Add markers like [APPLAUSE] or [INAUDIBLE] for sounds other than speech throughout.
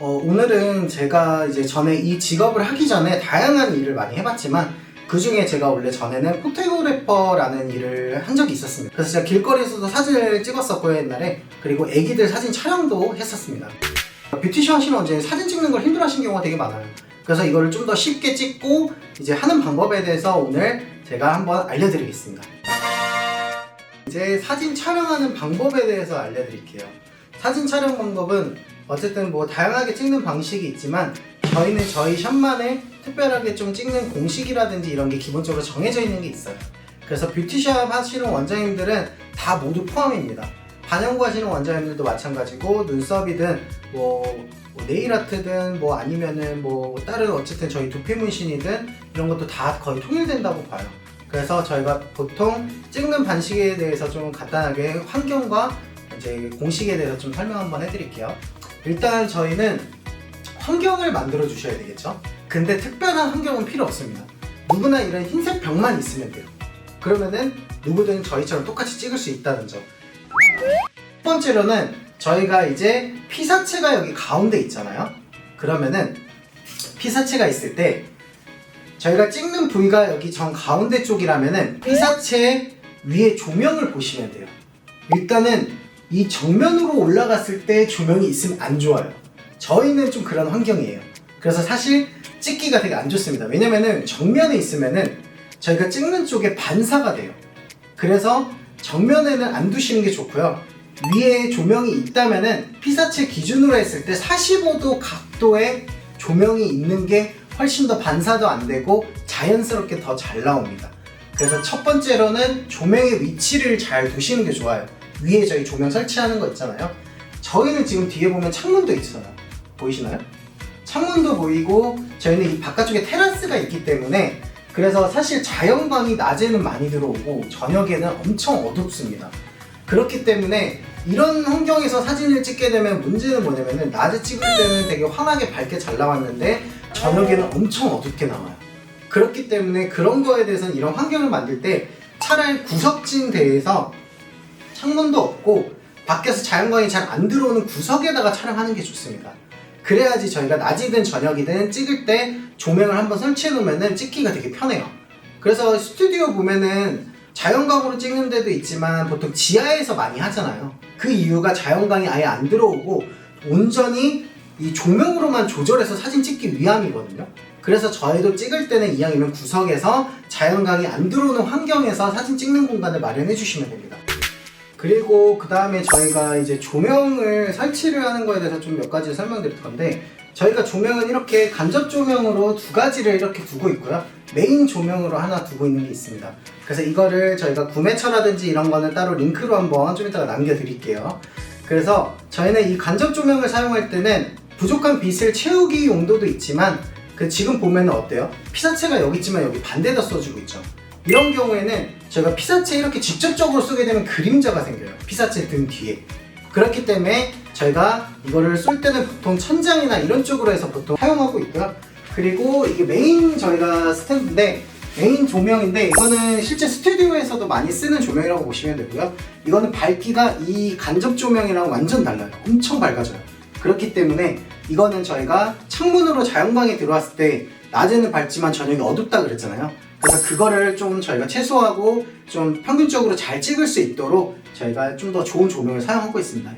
어, 오늘은 제가 이제 전에 이 직업을 하기 전에 다양한 일을 많이 해봤지만 그 중에 제가 원래 전에는 포토그래퍼라는 일을 한 적이 있었습니다. 그래서 제가 길거리에서도 사진을 찍었었고요 옛날에 그리고 애기들 사진 촬영도 했었습니다. 뷰티션 하시는 원장님 사진 찍는 걸 힘들어 하시는 경우가 되게 많아요. 그래서 이거를 좀 더 쉽게 찍고 이제 하는 방법에 대해서 오늘 제가 한번 알려드리겠습니다. 이제 사진 촬영하는 방법에 대해서 알려드릴게요. 사진 촬영 방법은 어쨌든 뭐 다양하게 찍는 방식이 있지만 저희는 저희 샵만의 특별하게 좀 찍는 공식이라든지 이런 게 기본적으로 정해져 있는 게 있어요. 그래서 뷰티샵 하시는 원장님들은 다 모두 포함입니다. 반영구 하시는 원장님들도 마찬가지고 눈썹이든 뭐, 뭐 네일 아트든 뭐 아니면은 뭐 다른 어쨌든 저희 두피 문신이든 이런 것도 다 거의 통일된다고 봐요. 그래서 저희가 보통 찍는 방식에 대해서 좀 간단하게 환경과 이제 공식에 대해서 좀 설명 한번 해드릴게요. 일단 저희는 환경을 만들어 주셔야 되겠죠. 근데 특별한 환경은 필요 없습니다. 누구나 이런 흰색 벽만 있으면 돼요. 그러면은 누구든 저희처럼 똑같이 찍을 수 있다는 점. 첫 번째로는 저희가 이제 피사체가 여기 가운데 있잖아요. 그러면은 피사체가 있을 때 저희가 찍는 부위가 여기 정 가운데 쪽이라면은 피사체 위에 조명을 보시면 돼요. 일단은 이 정면으로 올라갔을 때 조명이 있으면 안 좋아요. 저희는 좀 그런 환경이에요. 그래서 사실 찍기가 되게 안 좋습니다. 왜냐면은 정면에 있으면은 저희가 찍는 쪽에 반사가 돼요. 그래서 정면에는 안 두시는 게 좋고요. 위에 조명이 있다면은 피사체 기준으로 했을 때 45도 각도의 조명이 있는 게 훨씬 더 반사도 안 되고 자연스럽게 더 잘 나옵니다. 그래서 첫 번째로는 조명의 위치를 잘 두시는 게 좋아요. 위에 저희 조명 설치하는 거 있잖아요. 저희는 지금 뒤에 보면 창문도 있어요. 보이시나요? 창문도 보이고 저희는 이 바깥쪽에 테라스가 있기 때문에 그래서 사실 자연광이 낮에는 많이 들어오고 저녁에는 엄청 어둡습니다. 그렇기 때문에 이런 환경에서 사진을 찍게 되면 문제는 뭐냐면은 낮에 찍을 때는 되게 환하게 밝게 잘 나왔는데 저녁에는 엄청 어둡게 나와요. 그렇기 때문에 그런 거에 대해서는 이런 환경을 만들 때 차라리 구석진 데에서 창문도 없고 밖에서 자연광이 잘 안 들어오는 구석에다가 촬영하는 게 좋습니다. 그래야지 저희가 낮이든 저녁이든 찍을 때 조명을 한번 설치해 놓으면은 찍기가 되게 편해요. 그래서 스튜디오 보면은 자연광으로 찍는 데도 있지만 보통 지하에서 많이 하잖아요. 그 이유가 자연광이 아예 안 들어오고 온전히 이 조명으로만 조절해서 사진 찍기 위함이거든요. 그래서 저희도 찍을 때는 이왕이면 구석에서 자연광이 안 들어오는 환경에서 사진 찍는 공간을 마련해 주시면 됩니다. 그리고 그 다음에 저희가 이제 조명을 설치를 하는 거에 대해서 좀 몇 가지 설명드릴 건데 저희가 조명은 이렇게 간접 조명으로 두 가지를 이렇게 두고 있고요. 메인 조명으로 하나 두고 있는 게 있습니다. 그래서 이거를 저희가 구매처라든지 이런 거는 따로 링크로 한번 좀 이따가 남겨드릴게요. 그래서 저희는 이 간접 조명을 사용할 때는 부족한 빛을 채우기 용도도 있지만 그 지금 보면 어때요? 피사체가 여기 있지만 여기 반대다 써주고 있죠 이런 경우에는 저희가 피사체 이렇게 직접적으로 쏘게 되면 그림자가 생겨요. 피사체 등 뒤에. 그렇기 때문에 저희가 이거를 쏠 때는 보통 천장이나 이런 쪽으로 해서 보통 사용하고 있고요. 그리고 이게 메인 저희가 스탠드인데 메인 조명인데 이거는 실제 스튜디오에서도 많이 쓰는 조명이라고 보시면 되고요. 이거는 밝기가 이 간접 조명이랑 완전 달라요. 엄청 밝아져요. 그렇기 때문에 이거는 저희가 창문으로 자연광이 들어왔을 때 낮에는 밝지만 저녁에 어둡다 그랬잖아요. 그래서 그거를 좀 저희가 최소화하고 좀 평균적으로 잘 찍을 수 있도록 저희가 좀 더 좋은 조명을 사용하고 있습니다.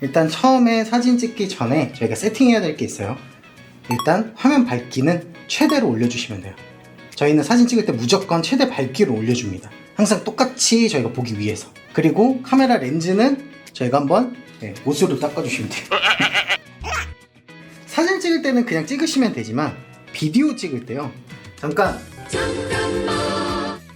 일단 처음에 사진 찍기 전에 저희가 세팅해야 될 게 있어요. 일단 화면 밝기는 최대로 올려주시면 돼요. 저희는 사진 찍을 때 무조건 최대 밝기로 올려줍니다. 항상 똑같이 저희가 보기 위해서. 그리고 카메라 렌즈는 저희가 한번 네, 옷으로 닦아주시면 돼요. [LAUGHS] 사진 찍을 때는 그냥 찍으시면 되지만 비디오 찍을 때요. 잠깐.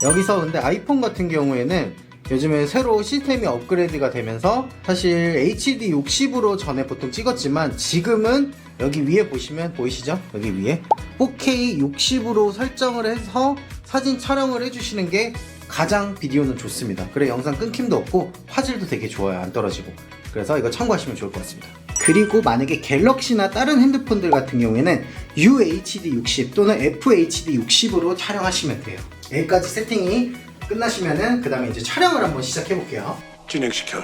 여기서 근데 아이폰 같은 경우에는 요즘에 새로 시스템이 업그레이드가 되면서 사실 HD 60으로 전에 보통 찍었지만 지금은 여기 위에 보시면 보이시죠? 여기 위에 4K 60으로 설정을 해서 사진 촬영을 해주시는 게 가장 비디오는 좋습니다. 그래 영상 끊김도 없고 화질도 되게 좋아요. 안 떨어지고. 그래서 이거 참고하시면 좋을 것 같습니다. 그리고 만약에 갤럭시나 다른 핸드폰들 같은 경우에는 UHD 60 또는 FHD 60으로 촬영하시면 돼요. 여기까지 세팅이 끝나시면은 그 다음에 이제 촬영을 한번 시작해 볼게요. 진행시켜.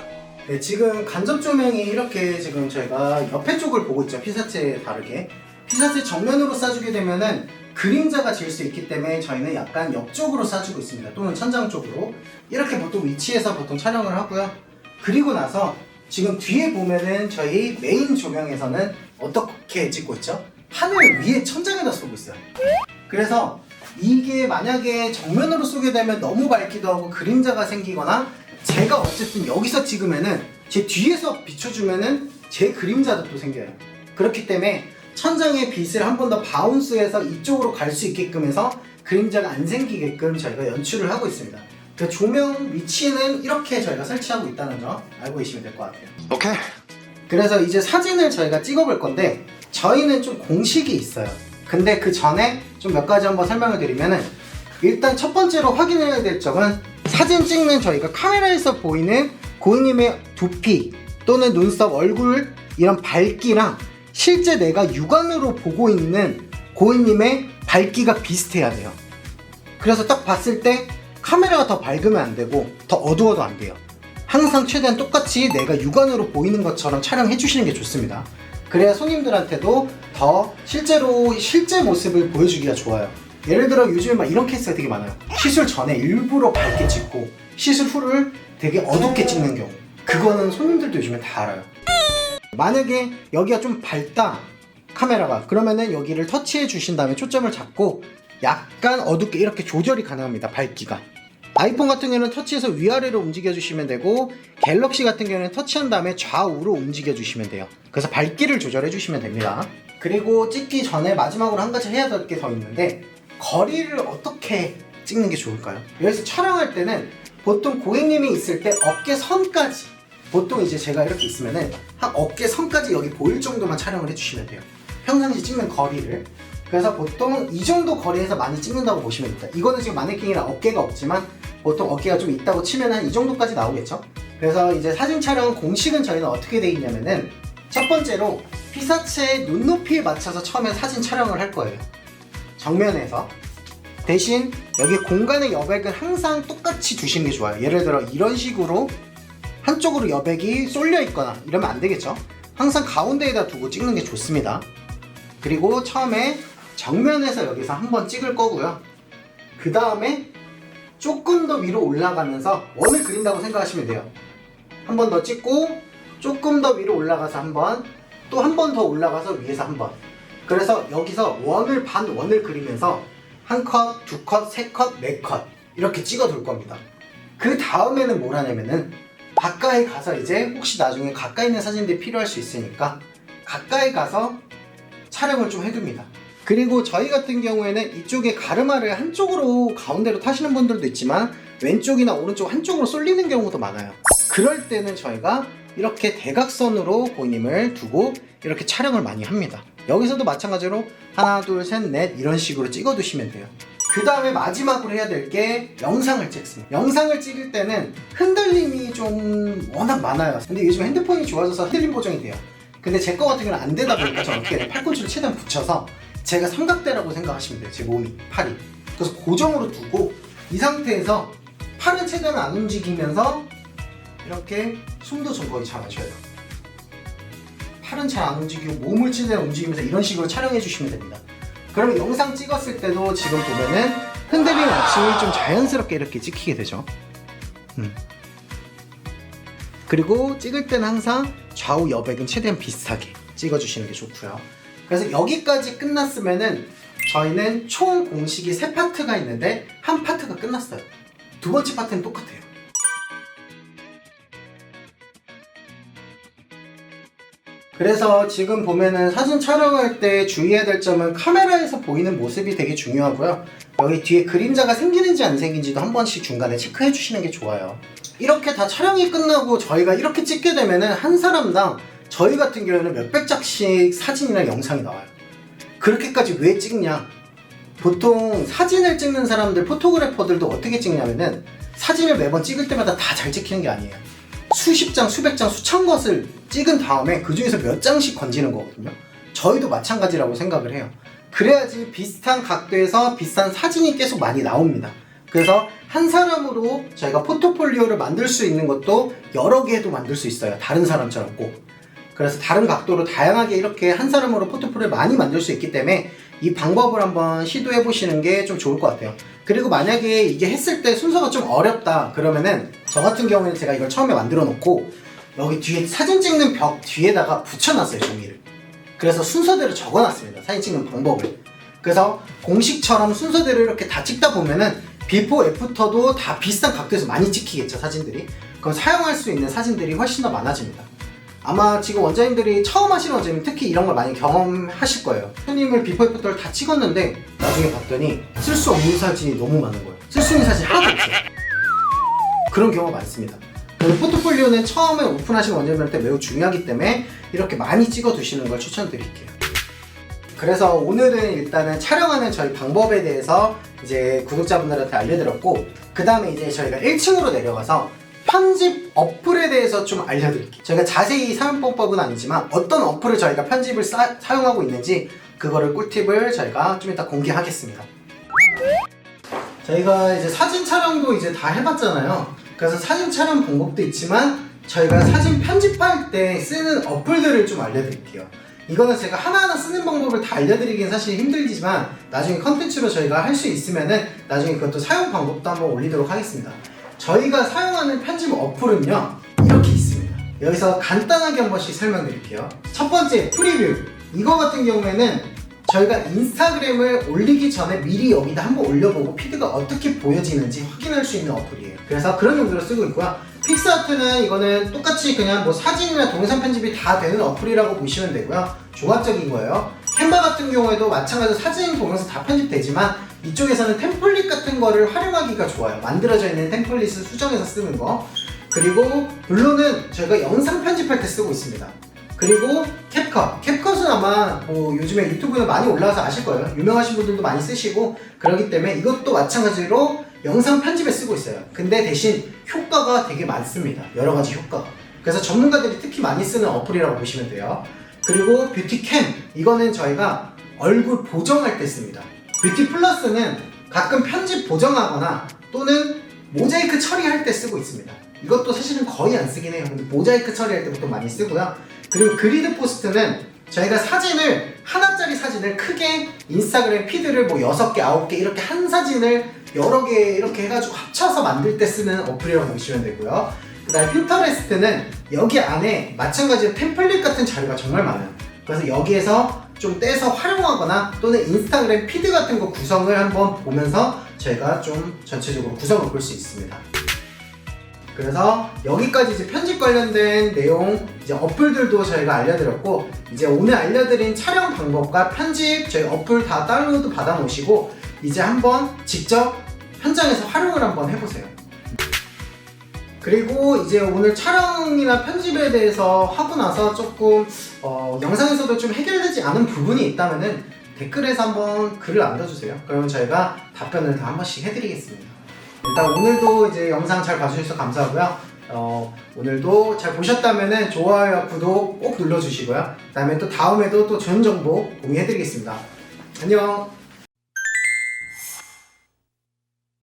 네, 지금 간접 조명이 이렇게 지금 저희가 옆에 쪽을 보고 있죠. 피사체에 다르게. 피사체 정면으로 쏴주게 되면은 그림자가 질 수 있기 때문에 저희는 약간 옆쪽으로 쏴주고 있습니다. 또는 천장 쪽으로. 이렇게 보통 위치에서 보통 촬영을 하고요. 그리고 나서 지금 뒤에 보면은 저희 메인 조명에서는 어떻게 찍고 있죠? 하늘 위에 천장에다 쏘고 있어요. 그래서 이게 만약에 정면으로 쏘게 되면 너무 밝기도 하고 그림자가 생기거나 제가 어쨌든 여기서 찍으면은 제 뒤에서 비춰주면은 제 그림자도 또 생겨요. 그렇기 때문에 천장에 빛을 한 번 더 바운스해서 이쪽으로 갈 수 있게끔 해서 그림자가 안 생기게끔 저희가 연출을 하고 있습니다. 그 조명 위치는 이렇게 저희가 설치하고 있다는 점 알고 계시면 될 것 같아요. 오케이. 그래서 이제 사진을 저희가 찍어볼 건데 저희는 좀 공식이 있어요. 근데 그 전에 좀 몇 가지 한번 설명을 드리면은 일단 첫 번째로 확인해야 될 점은 사진 찍는 저희가 카메라에서 보이는 고객님의 두피 또는 눈썹, 얼굴 이런 밝기랑 실제 내가 육안으로 보고 있는 고객님의 밝기가 비슷해야 돼요. 그래서 딱 봤을 때 카메라가 더 밝으면 안 되고 더 어두워도 안 돼요. 항상 최대한 똑같이 내가 육안으로 보이는 것처럼 촬영해 주시는 게 좋습니다. 그래야 손님들한테도 더 실제로 실제 모습을 보여주기가 좋아요. 예를 들어 요즘에 막 이런 케이스가 되게 많아요. 시술 전에 일부러 밝게 찍고 시술 후를 되게 어둡게 찍는 경우. 그거는 손님들도 요즘에 다 알아요. 만약에 여기가 좀 밝다 카메라가 그러면은 여기를 터치해 주신 다음에 초점을 잡고 약간 어둡게 이렇게 조절이 가능합니다 밝기가 아이폰 같은 경우는 터치해서 위아래로 움직여 주시면 되고 갤럭시 같은 경우는 터치한 다음에 좌우로 움직여 주시면 돼요 그래서 밝기를 조절해 주시면 됩니다 그리고 찍기 전에 마지막으로 한 가지 해야 될 게 더 있는데 거리를 어떻게 찍는 게 좋을까요? 여기서 촬영할 때는 보통 고객님이 있을 때 어깨 선까지 보통 이제 제가 이렇게 있으면은 한 어깨 선까지 여기 보일 정도만 촬영을 해주시면 돼요. 평상시 찍는 거리를. 그래서 보통 이 정도 거리에서 많이 찍는다고 보시면 됩니다. 이거는 지금 마네킹이라 어깨가 없지만 보통 어깨가 좀 있다고 치면 한 이 정도까지 나오겠죠. 그래서 이제 사진 촬영 공식은 저희는 어떻게 돼 있냐면은 첫 번째로 피사체 눈높이에 맞춰서 처음에 사진 촬영을 할 거예요. 정면에서. 대신 여기 공간의 여백은 항상 똑같이 두시는 게 좋아요. 예를 들어 이런 식으로 한쪽으로 여백이 쏠려 있거나 이러면 안 되겠죠. 항상 가운데에다 두고 찍는 게 좋습니다. 그리고 처음에 정면에서 여기서 한번 찍을 거고요. 그 다음에 조금 더 위로 올라가면서 원을 그린다고 생각하시면 돼요. 한 번 더 찍고 조금 더 위로 올라가서 한 번, 또 한 번 더 올라가서 위에서 한 번. 그래서 여기서 원을 반 원을 그리면서 한 컷, 두 컷, 세 컷, 네 컷 이렇게 찍어 둘 겁니다. 그 다음에는 뭘 하냐면은 가까이 가서 이제 혹시 나중에 가까이 있는 사진들이 필요할 수 있으니까 가까이 가서 촬영을 좀 해둡니다. 그리고 저희 같은 경우에는 이쪽에 가르마를 한쪽으로 가운데로 타시는 분들도 있지만 왼쪽이나 오른쪽 한쪽으로 쏠리는 경우도 많아요. 그럴 때는 저희가 이렇게 대각선으로 고객님을 두고 이렇게 촬영을 많이 합니다. 여기서도 마찬가지로 하나, 둘, 셋, 넷 이런 식으로 찍어 두시면 돼요. 그 다음에 마지막으로 해야 될 게 영상을 찍습니다. 영상을 찍을 때는 흔들림이 좀 워낙 많아요. 근데 요즘 핸드폰이 좋아져서 흔들림 보정이 돼요. 근데 제 거 같은 경우는 안 되다 보니까 저는 해요? 팔꿈치를 최대한 붙여서 제가 삼각대라고 생각하시면 돼요. 제 몸이, 팔이. 그래서 고정으로 두고 이 상태에서 팔은 최대한 안 움직이면서 이렇게 숨도 좀 거의 잡아줘요. 팔은 잘 안 움직이고 몸을 최대한 움직이면서 이런 식으로 촬영해 주시면 됩니다. 그러면 영상 찍었을 때도 지금 보면은 흔들림 없이 좀 자연스럽게 이렇게 찍히게 되죠. 음. 그리고 찍을 때는 항상 좌우 여백은 최대한 비슷하게 찍어주시는 게 좋고요. 그래서 여기까지 끝났으면은 저희는 총 공식이 세 파트가 있는데 한 파트가 끝났어요. 두 번째 파트는 똑같아요. 그래서 지금 보면은 사진 촬영할 때 주의해야 될 점은 카메라에서 보이는 모습이 되게 중요하고요. 여기 뒤에 그림자가 생기는지 안 생긴지도 한 번씩 중간에 체크해 주시는 게 좋아요. 이렇게 다 촬영이 끝나고 저희가 이렇게 찍게 되면은 한 사람당 저희 같은 경우에는 몇백 장씩 사진이나 영상이 나와요. 그렇게까지 왜 찍냐? 보통 사진을 찍는 사람들, 포토그래퍼들도 어떻게 찍냐면은 사진을 매번 찍을 때마다 다 잘 찍히는 게 아니에요. 수십 장, 수백 장, 수천 것을 찍은 다음에 그 중에서 몇 장씩 건지는 거거든요. 저희도 마찬가지라고 생각을 해요. 그래야지 비슷한 각도에서 비슷한 사진이 계속 많이 나옵니다. 그래서 한 사람으로 저희가 포트폴리오를 만들 수 있는 것도 여러 개도 만들 수 있어요. 다른 사람처럼 꼭. 그래서 다른 각도로 다양하게 이렇게 한 사람으로 포트폴리오를 많이 만들 수 있기 때문에 이 방법을 한번 시도해 보시는 게 좀 좋을 것 같아요. 그리고 만약에 이게 했을 때 순서가 좀 어렵다 그러면은 저 같은 경우에는 제가 이걸 처음에 만들어 놓고 여기 뒤에 사진 찍는 벽 뒤에다가 붙여놨어요 종이를. 그래서 순서대로 적어놨습니다. 사진 찍는 방법을. 그래서 공식처럼 순서대로 이렇게 다 찍다 보면은 비포 애프터도 다 비슷한 각도에서 많이 찍히겠죠 사진들이. 그럼 사용할 수 있는 사진들이 훨씬 더 많아집니다. 아마 지금 원장님들이 처음 하시는 원장님 특히 이런 걸 많이 경험하실 거예요. 손님을 비포 애프터를 다 찍었는데 나중에 봤더니 쓸 수 없는 사진이 너무 많은 거예요. 쓸 수 있는 사진이 하나도 없어요. 그런 경우가 많습니다. 포트폴리오는 처음에 오픈하시는 원장님한테 매우 중요하기 때문에 이렇게 많이 찍어 두시는 걸 추천드릴게요. 그래서 오늘은 일단은 촬영하는 저희 방법에 대해서 이제 구독자분들한테 알려드렸고 그 다음에 이제 저희가 1층으로 내려가서 편집 어플에 대해서 좀 알려드릴게요. 저희가 자세히 사용법은 아니지만 어떤 어플을 저희가 편집을 사, 사용하고 있는지 그거를 꿀팁을 저희가 좀 이따 공개하겠습니다. 저희가 이제 사진 촬영도 이제 다 해봤잖아요. 그래서 사진 촬영 방법도 있지만 저희가 사진 편집할 때 쓰는 어플들을 좀 알려드릴게요. 이거는 제가 하나하나 쓰는 방법을 다 알려드리긴 사실 힘들지만 나중에 컨텐츠로 저희가 할 수 있으면은 나중에 그것도 사용 방법도 한번 올리도록 하겠습니다. 저희가 사용하는 편집 어플은요 이렇게 있습니다. 여기서 간단하게 한 번씩 설명드릴게요. 첫 번째 프리뷰 이거 같은 경우에는 저희가 인스타그램을 올리기 전에 미리 여기다 한번 올려보고 피드가 어떻게 보여지는지 확인할 수 있는 어플이에요. 그래서 그런 용도로 쓰고 있고요. 픽스아트는 이거는 똑같이 그냥 뭐 사진이나 동영상 편집이 다 되는 어플이라고 보시면 되고요. 종합적인 거예요. 캔바 같은 경우에도 마찬가지로 사진, 동영상 다 편집되지만 이쪽에서는 템플릿 같은 거를 활용하기가 좋아요. 만들어져 있는 템플릿을 수정해서 쓰는 거. 그리고 블루는 저희가 영상 편집할 때 쓰고 있습니다. 그리고 캡컷. 캡컷은 아마 뭐 요즘에 유튜브에 많이 올라와서 아실 거예요. 유명하신 분들도 많이 쓰시고 그러기 때문에 이것도 마찬가지로 영상 편집에 쓰고 있어요. 근데 대신 효과가 되게 많습니다. 여러 가지 효과가. 그래서 전문가들이 특히 많이 쓰는 어플이라고 보시면 돼요. 그리고 뷰티캠. 이거는 저희가 얼굴 보정할 때 씁니다. 뷰티 플러스는 가끔 편집 보정하거나 또는 모자이크 처리할 때 쓰고 있습니다. 이것도 사실은 거의 안 쓰긴 해요. 근데 모자이크 처리할 때 보통 많이 쓰고요. 그리고 그리드 포스트는 저희가 사진을 하나짜리 사진을 크게 인스타그램 피드를 뭐 6개, 9개 이렇게 한 사진을 여러 개 이렇게 해가지고 합쳐서 만들 때 쓰는 어플이라고 보시면 되고요. 그 다음에 핀터레스트는 여기 안에 마찬가지로 템플릿 같은 자료가 정말 많아요. 그래서 여기에서 좀 떼서 활용하거나 또는 인스타그램 피드 같은 거 구성을 한번 보면서 저희가 좀 전체적으로 구성을 볼 수 있습니다. 그래서 여기까지 이제 편집 관련된 내용 이제 어플들도 저희가 알려드렸고 이제 오늘 알려드린 촬영 방법과 편집 저희 어플 다 다운로드 받아 놓으시고 이제 한번 직접 현장에서 활용을 한번 해보세요. 그리고 이제 오늘 촬영이나 편집에 대해서 하고 나서 조금 어, 영상에서도 좀 해결되지 않은 부분이 있다면은 댓글에서 한번 글을 남겨주세요. 그러면 저희가 답변을 다 한 번씩 해드리겠습니다. 일단 오늘도 이제 영상 잘 봐주셔서 감사하고요. 어, 오늘도 잘 보셨다면은 좋아요, 구독 꼭 눌러주시고요. 그 다음에 또 다음에도 또 좋은 정보 공유해드리겠습니다. 안녕.